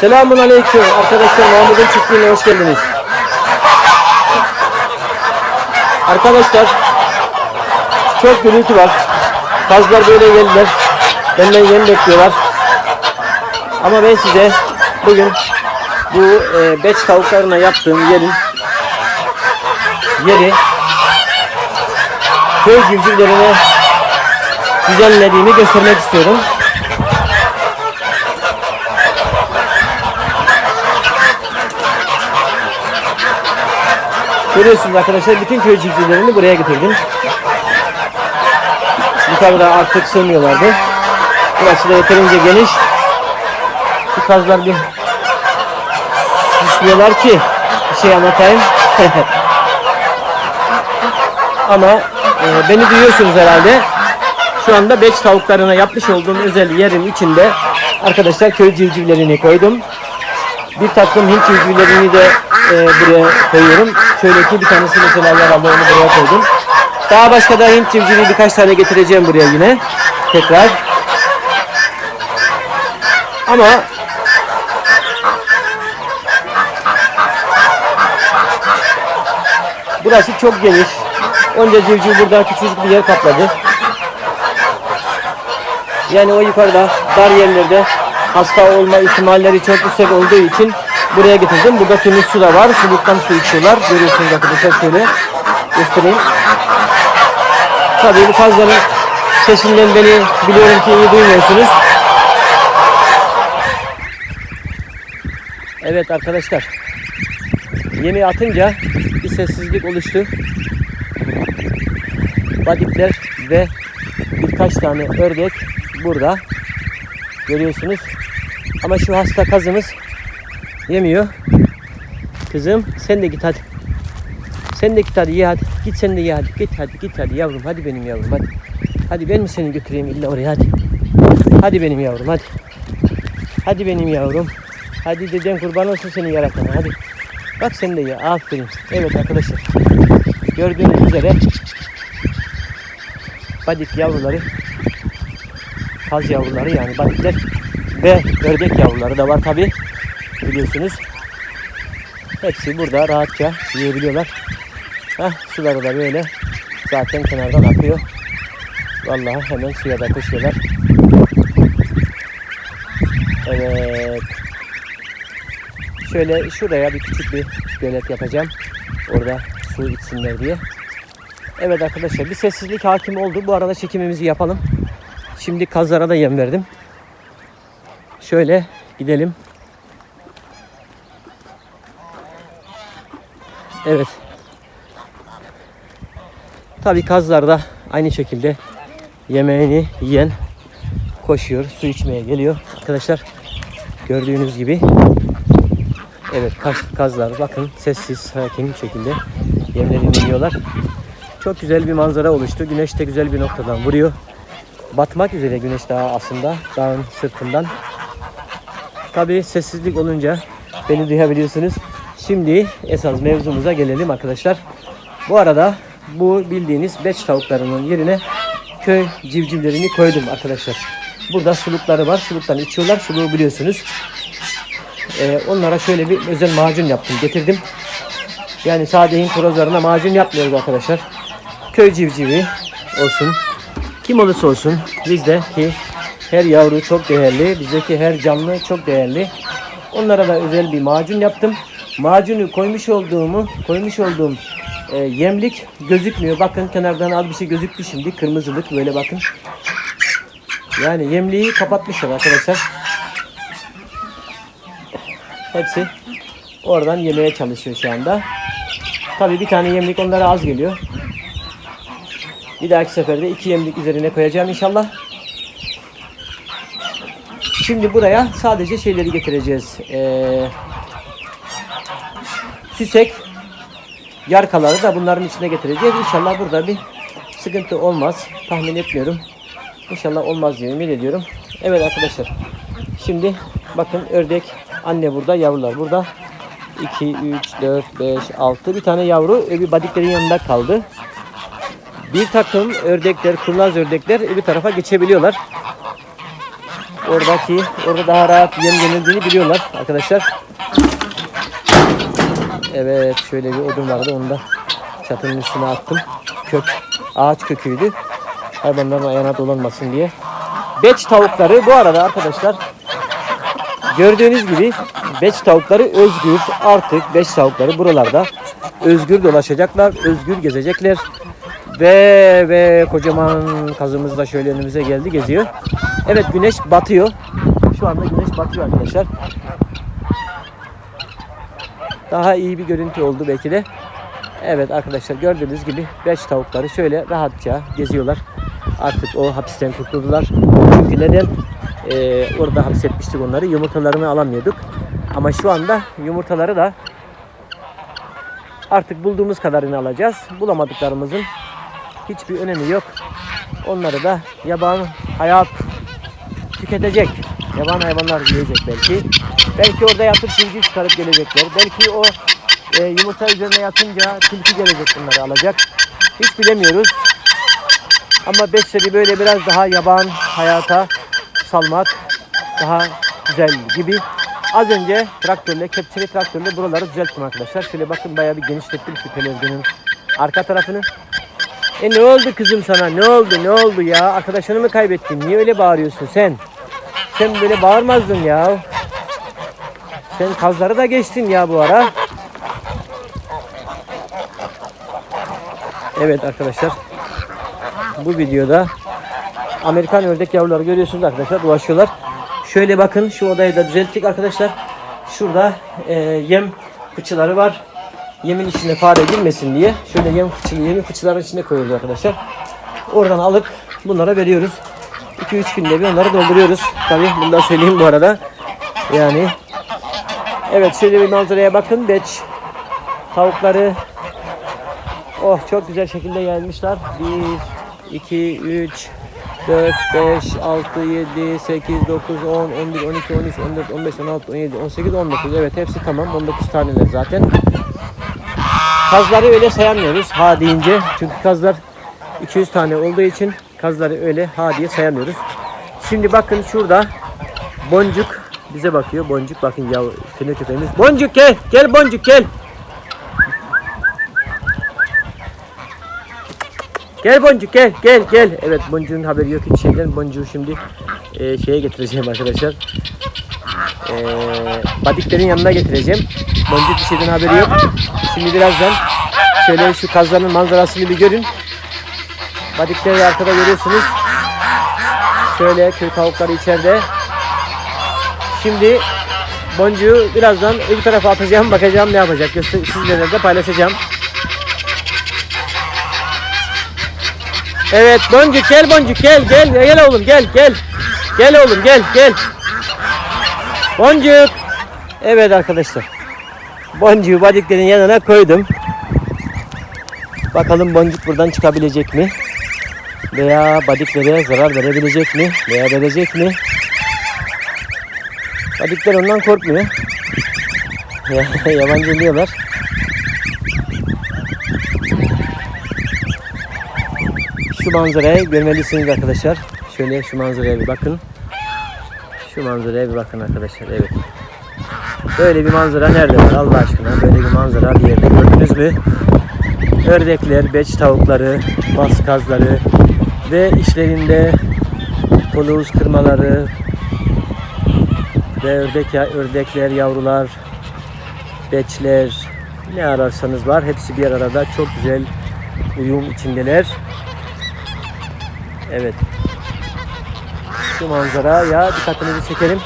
Selamun Aleyküm arkadaşlar Mahmut'un çiftliğine hoş geldiniz. Arkadaşlar çok gürültü var. Kazlar böyle geldiler. Benden yem bekliyorlar. Ama ben size bugün bu e, beç tavuklarına yaptığım yerin yeri köy civcivlerine düzenlediğimi göstermek istiyorum. Görüyorsunuz arkadaşlar bütün köy civcivlerini buraya getirdim. Yukarıda artık sığmıyorlardı. Burası da yeterince geniş. Bu kazlar bir düşmüyorlar ki bir şey anlatayım. Ama e, beni duyuyorsunuz herhalde. Şu anda beç tavuklarına yapmış olduğum özel yerin içinde arkadaşlar köy civcivlerini koydum. Bir takım Hint civcivlerini de e, buraya koyuyorum. Şöyle ki bir tanesi mesela yaralı onu buraya koydum. Daha başka da Hint civcivi birkaç tane getireceğim buraya yine. Tekrar. Ama burası çok geniş. Onca civciv burada küçücük bir yer kapladı. Yani o yukarıda dar yerlerde hasta olma ihtimalleri çok yüksek olduğu için buraya getirdim. Burada temiz su da var. Suluktan su içiyorlar. Görüyorsunuz arkadaşlar şöyle göstereyim. Tabii bu kazların sesinden beni biliyorum ki iyi duymuyorsunuz. Evet arkadaşlar. Yemi atınca bir sessizlik oluştu. Badikler ve birkaç tane ördek burada. Görüyorsunuz. Ama şu hasta kazımız yemiyor. Kızım sen de git hadi. Sen de git hadi ye hadi. Git sen de ye hadi. Git hadi git hadi yavrum. Hadi benim yavrum hadi. Hadi ben mi seni götüreyim illa oraya hadi. Hadi benim yavrum hadi. Hadi benim yavrum. Hadi deden kurban olsun seni yaratana hadi. Bak sen de ye. Aferin. Evet arkadaşlar. Gördüğünüz üzere badik yavruları kaz yavruları yani badikler ve ördek yavruları da var tabi biliyorsunuz. Hepsi burada rahatça yiyebiliyorlar. Heh, suları da böyle zaten kenardan akıyor. Vallahi hemen suya da koşuyorlar. Evet. Şöyle şuraya bir küçük bir gölet yapacağım. Orada su içsinler diye. Evet arkadaşlar bir sessizlik hakim oldu. Bu arada çekimimizi yapalım. Şimdi kazlara da yem verdim. Şöyle gidelim. Evet. Tabii kazlar da aynı şekilde yemeğini yiyen koşuyor, su içmeye geliyor. Arkadaşlar gördüğünüz gibi evet kaz, kazlar bakın sessiz sakin bir şekilde yemlerini yiyorlar. Çok güzel bir manzara oluştu. Güneş de güzel bir noktadan vuruyor. Batmak üzere güneş daha aslında dağın sırtından. Tabi sessizlik olunca beni duyabiliyorsunuz. Şimdi esas mevzumuza gelelim arkadaşlar. Bu arada bu bildiğiniz beç tavuklarının yerine köy civcivlerini koydum arkadaşlar. Burada sulukları var. Suluktan içiyorlar. Suluğu biliyorsunuz. Ee, onlara şöyle bir özel macun yaptım. Getirdim. Yani sade Hint horozlarına macun yapmıyoruz arkadaşlar. Köy civcivi olsun. Kim olursa olsun bizde ki her yavru çok değerli. Bizdeki her canlı çok değerli. Onlara da özel bir macun yaptım. Macunu koymuş olduğumu, koymuş olduğum e, yemlik gözükmüyor. Bakın kenardan az bir şey gözüktü şimdi. Kırmızılık böyle bakın. Yani yemliği kapatmışlar arkadaşlar. Hepsi oradan yemeye çalışıyor şu anda. Tabii bir tane yemlik onlara az geliyor. Bir dahaki seferde iki yemlik üzerine koyacağım inşallah. Şimdi buraya sadece şeyleri getireceğiz. Ee, süsek, yarkaları da bunların içine getireceğiz. İnşallah burada bir sıkıntı olmaz. Tahmin etmiyorum. İnşallah olmaz diye ümit ediyorum. Evet arkadaşlar. Şimdi bakın ördek anne burada, yavrular burada. 2, 3, 4, 5, 6 bir tane yavru bir badiklerin yanında kaldı. Bir takım ördekler, kurnaz ördekler bir tarafa geçebiliyorlar. Oradaki, orada daha rahat yem yenildiğini biliyorlar arkadaşlar. Evet şöyle bir odun vardı onu da çatının üstüne attım. Kök, ağaç köküydü. Hayvanların ayağına dolanmasın diye. Beç tavukları bu arada arkadaşlar gördüğünüz gibi beç tavukları özgür. Artık beç tavukları buralarda özgür dolaşacaklar, özgür gezecekler. Ve ve kocaman kazımız da şöyle önümüze geldi geziyor. Evet güneş batıyor. Şu anda güneş batıyor arkadaşlar. Daha iyi bir görüntü oldu belki de. Evet arkadaşlar gördüğünüz gibi beş tavukları şöyle rahatça geziyorlar. Artık o hapisten kurtuldular. Çünkü neden? Ee, orada hapsetmiştik onları. Yumurtalarını alamıyorduk. Ama şu anda yumurtaları da artık bulduğumuz kadarını alacağız. Bulamadıklarımızın hiçbir önemi yok. Onları da yaban hayat tüketecek. Yaban hayvanlar yiyecek belki. Belki orada yatıp zincir çıkarıp gelecekler. Belki o e, yumurta üzerine yatınca tilki gelecek bunları alacak. Hiç bilemiyoruz. Ama besleri böyle biraz daha yaban hayata salmak daha güzel gibi. Az önce traktörle, kepçeli traktörle buraları düzelttim arkadaşlar. Şöyle bakın bayağı bir genişlettim şu televizyonun arka tarafını. E ne oldu kızım sana? Ne oldu? Ne oldu ya? Arkadaşını mı kaybettin? Niye öyle bağırıyorsun sen? Sen böyle bağırmazdın ya. Sen kazları da geçtin ya bu ara. Evet arkadaşlar. Bu videoda Amerikan ördek yavruları görüyorsunuz arkadaşlar dolaşıyorlar. Şöyle bakın şu odayı da düzelttik arkadaşlar. Şurada e, yem fıçıları var. Yemin içine fare girmesin diye şöyle yem fıçı, yemin fıçıların içine koyuyoruz arkadaşlar. Oradan alıp bunlara veriyoruz. 2-3 günde bir onları dolduruyoruz. Tabii bunu da söyleyeyim bu arada. Yani evet şöyle bir manzaraya bakın. Beç tavukları Oh çok güzel şekilde gelmişler. 1, 2, 3, 4, 5, 6, 7, 8, 9, 10, 11, 12, 13, 14, 15, 16, 17, 18, 19. Evet hepsi tamam. 19 taneler zaten. Kazları öyle sayamıyoruz ha deyince. Çünkü kazlar 200 tane olduğu için kazları öyle ha diye sayamıyoruz. Şimdi bakın şurada boncuk bize bakıyor. Boncuk bakın ya köne köpeğimiz. Boncuk gel. Gel boncuk gel. Gel boncuk gel gel gel. Evet boncuğun haberi yok hiç şeyden. Boncuğu şimdi e, şeye getireceğim arkadaşlar. E, badiklerin yanına getireceğim. Boncuk bir şeyden haberi yok. Şimdi birazdan şöyle şu kazların manzarasını bir görün. Badikleri arkada görüyorsunuz. Şöyle köy tavukları içeride. Şimdi boncuğu birazdan öbür tarafa atacağım. Bakacağım ne yapacak. Sizlerle de paylaşacağım. Evet Boncuk gel Boncuk gel gel gel oğlum gel gel. Gel oğlum gel gel. Boncuk. Evet arkadaşlar. Boncuğu badiklerin yanına koydum. Bakalım boncuk buradan çıkabilecek mi? Veya badiklere zarar verebilecek mi? Veya verecek mi? Badikler ondan korkmuyor. Ya- Yabancılıyorlar. Şu manzarayı görmelisiniz arkadaşlar. Şöyle şu manzaraya bir bakın. Şu manzaraya bir bakın arkadaşlar. Evet. Böyle bir manzara nerede var Allah aşkına? Böyle bir manzara bir yerde gördünüz mü? Ördekler, beç tavukları, bas kazları ve işlerinde poluz kırmaları ve ördek ördekler, yavrular, beçler ne ararsanız var. Hepsi bir arada çok güzel uyum içindeler. Evet. Şu manzaraya dikkatinizi çekelim.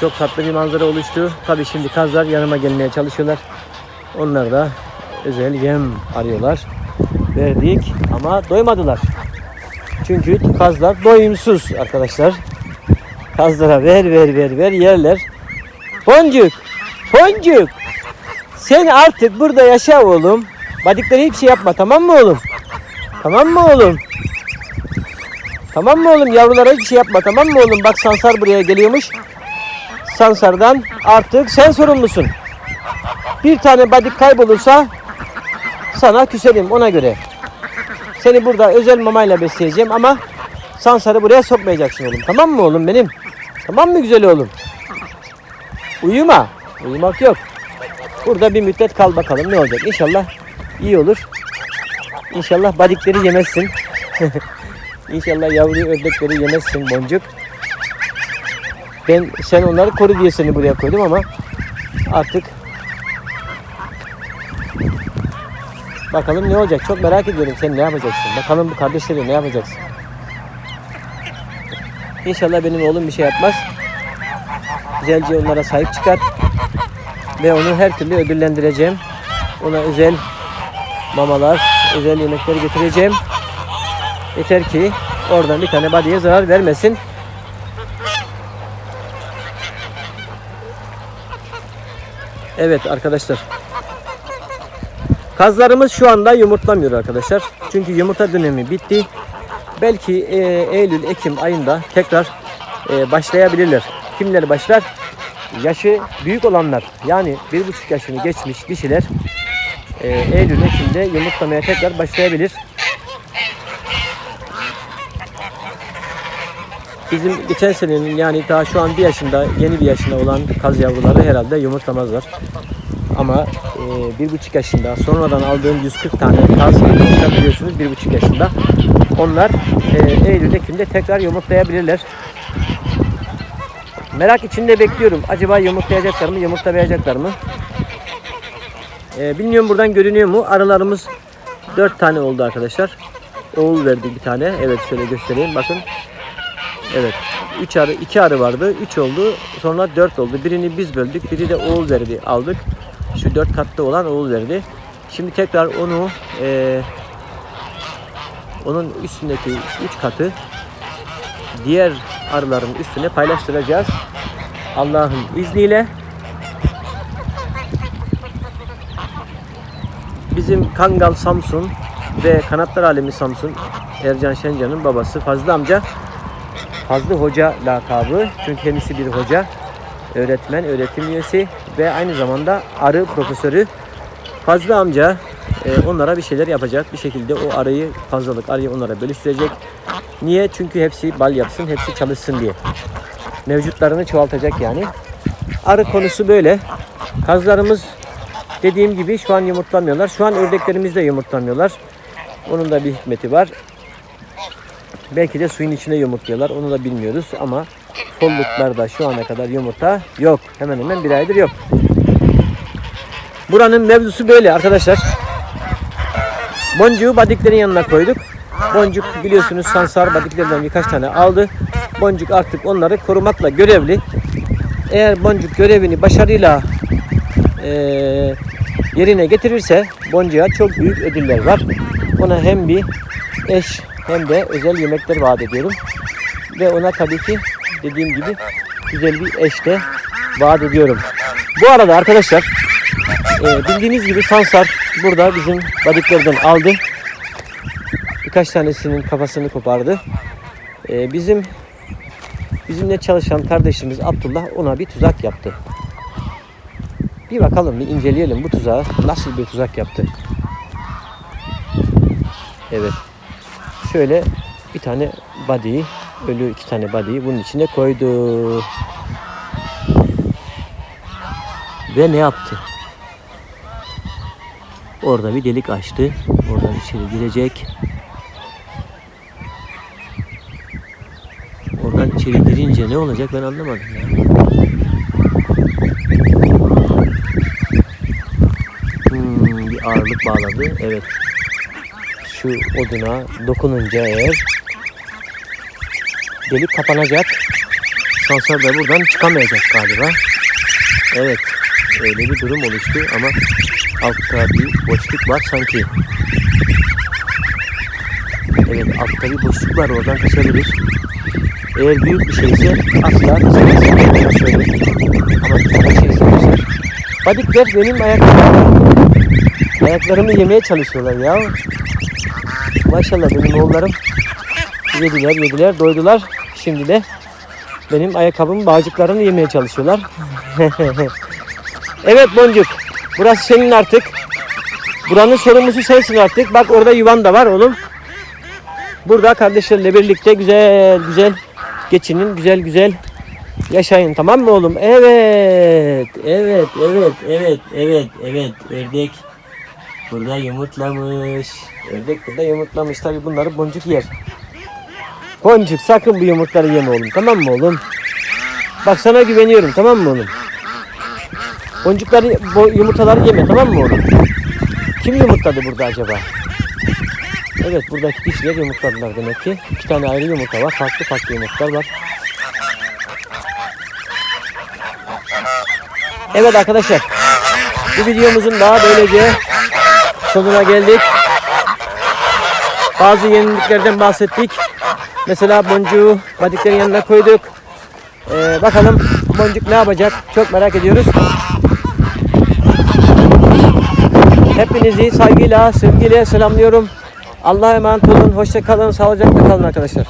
Çok tatlı bir manzara oluştu. Tabii şimdi kazlar yanıma gelmeye çalışıyorlar. Onlar da özel yem arıyorlar. Verdik ama doymadılar. Çünkü kazlar doyumsuz arkadaşlar. Kazlara ver ver ver ver yerler. Boncuk! Boncuk! Sen artık burada yaşa oğlum. Badiklere hiçbir şey yapma tamam mı oğlum? Tamam mı oğlum? Tamam mı oğlum? Yavrulara hiçbir şey yapma tamam mı oğlum? Bak Sansar buraya geliyormuş. Sansar'dan artık sen sorumlusun. Bir tane badik kaybolursa sana küserim ona göre. Seni burada özel mamayla besleyeceğim ama Sansarı buraya sokmayacaksın oğlum. Tamam mı oğlum benim? Tamam mı güzel oğlum? Uyuma. Uyumak yok. Burada bir müddet kal bakalım ne olacak. İnşallah iyi olur. İnşallah badikleri yemezsin. İnşallah yavru ördekleri yemezsin boncuk. Ben sen onları koru diye seni buraya koydum ama artık bakalım ne olacak. Çok merak ediyorum sen ne yapacaksın. Bakalım bu kardeşleri ne yapacaksın. İnşallah benim oğlum bir şey yapmaz. Güzelce onlara sahip çıkar. Ve onu her türlü ödüllendireceğim. Ona özel mamalar, özel yemekler getireceğim. Yeter ki oradan bir tane body'ye zarar vermesin. Evet arkadaşlar. Kazlarımız şu anda yumurtlamıyor arkadaşlar. Çünkü yumurta dönemi bitti. Belki e, Eylül, Ekim ayında tekrar e, başlayabilirler. Kimler başlar? Yaşı büyük olanlar yani bir buçuk yaşını geçmiş dişiler e, Eylül, Ekim'de yumurtlamaya tekrar başlayabilir. Bizim geçen senenin yani daha şu an bir yaşında yeni bir yaşında olan kaz yavruları herhalde yumurtlamazlar. Ama e, bir buçuk yaşında sonradan aldığım 140 tane arkadaşlar biliyorsunuz bir buçuk yaşında. Onlar e, Eylül Ekim'de tekrar yumurtlayabilirler. Merak içinde bekliyorum. Acaba yumurtlayacaklar mı, yumurtlayacaklar mı? E, bilmiyorum buradan görünüyor mu? Arılarımız 4 tane oldu arkadaşlar. Oğul verdi bir tane. Evet şöyle göstereyim. Bakın. Evet. 3 arı, 2 arı vardı. 3 oldu. Sonra 4 oldu. Birini biz böldük. Biri de oğul verdi. Aldık. Şu 4 katlı olan oğul verdi. Şimdi tekrar onu e, onun üstündeki 3 katı diğer arıların üstüne paylaştıracağız. Allah'ın izniyle. Bizim Kangal Samsun ve Kanatlar Alemi Samsun Ercan Şencan'ın babası Fazlı amca Fazlı Hoca lakabı. Çünkü kendisi bir hoca, öğretmen, öğretim üyesi ve aynı zamanda arı profesörü. Fazlı amca e, onlara bir şeyler yapacak. Bir şekilde o arıyı, fazlalık arıyı onlara bölüştürecek. Niye? Çünkü hepsi bal yapsın, hepsi çalışsın diye. Mevcutlarını çoğaltacak yani. Arı konusu böyle. Kazlarımız dediğim gibi şu an yumurtlamıyorlar. Şu an ördeklerimiz de yumurtlamıyorlar. Onun da bir hikmeti var. Belki de suyun içine yumurtluyorlar. Onu da bilmiyoruz ama kolluklarda şu ana kadar yumurta yok. Hemen hemen bir aydır yok. Buranın mevzusu böyle arkadaşlar. Boncuğu badiklerin yanına koyduk. Boncuk biliyorsunuz sansar badiklerden birkaç tane aldı. Boncuk artık onları korumakla görevli. Eğer boncuk görevini başarıyla eee, yerine getirirse boncuğa çok büyük ödüller var. Ona hem bir eş hem de özel yemekler vaat ediyorum. Ve ona tabii ki dediğim gibi güzel bir eş de vaat ediyorum. Bu arada arkadaşlar e, bildiğiniz gibi Sansar burada bizim badiklerden aldı. Birkaç tanesinin kafasını kopardı. E, bizim bizimle çalışan kardeşimiz Abdullah ona bir tuzak yaptı. Bir bakalım, bir inceleyelim bu tuzağı nasıl bir tuzak yaptı. Evet. Şöyle bir tane body, ölü iki tane body'yi bunun içine koydu. Ve ne yaptı? Orada bir delik açtı. Oradan içeri girecek. Oradan içeri girince ne olacak ben anlamadım ya. Hmm, bir ağırlık bağladı. Evet. Şu oduna dokununca eğer delik kapanacak. Sansar da buradan çıkamayacak galiba. Evet. Öyle bir durum oluştu ama altta bir boşluk var sanki. Evet altta bir boşluk var oradan kaçabilir. Eğer büyük bir şeyse asla. Şöyle. Ama küçük bir şeyse kaçar. Badikler benim ayaklarım. Ayaklarımı yemeye çalışıyorlar ya. Maşallah benim oğullarım yediler yediler doydular. Şimdi de benim ayakkabımın bağcıklarını yemeye çalışıyorlar. evet Boncuk. Burası senin artık. Buranın sorumlusu sensin artık. Bak orada yuvan da var oğlum. burada kardeşlerle birlikte güzel güzel geçinin, güzel güzel yaşayın tamam mı oğlum? Evet, evet, evet, evet, evet, evet. Ördek burada yumurtlamış. Ördek burada yumurtlamış. Tabi bunları boncuk yer. Boncuk sakın bu yumurtları yeme oğlum tamam mı oğlum? Bak sana güveniyorum tamam mı oğlum? Boncukları, bu yumurtaları yeme tamam mı oğlum? Kim yumurtladı burada acaba? Evet buradaki dişler yumurtladılar demek ki. İki tane ayrı yumurta var. Farklı farklı yumurtlar var. Evet arkadaşlar. Bu videomuzun daha böylece sonuna geldik. Bazı yeniliklerden bahsettik. Mesela boncuğu badiklerin yanına koyduk. Ee, bakalım boncuk ne yapacak? Çok merak ediyoruz. Hepinizi saygıyla, sevgiyle selamlıyorum. Allah'a emanet olun. Hoşça kalın. Sağlıcakla kalın arkadaşlar.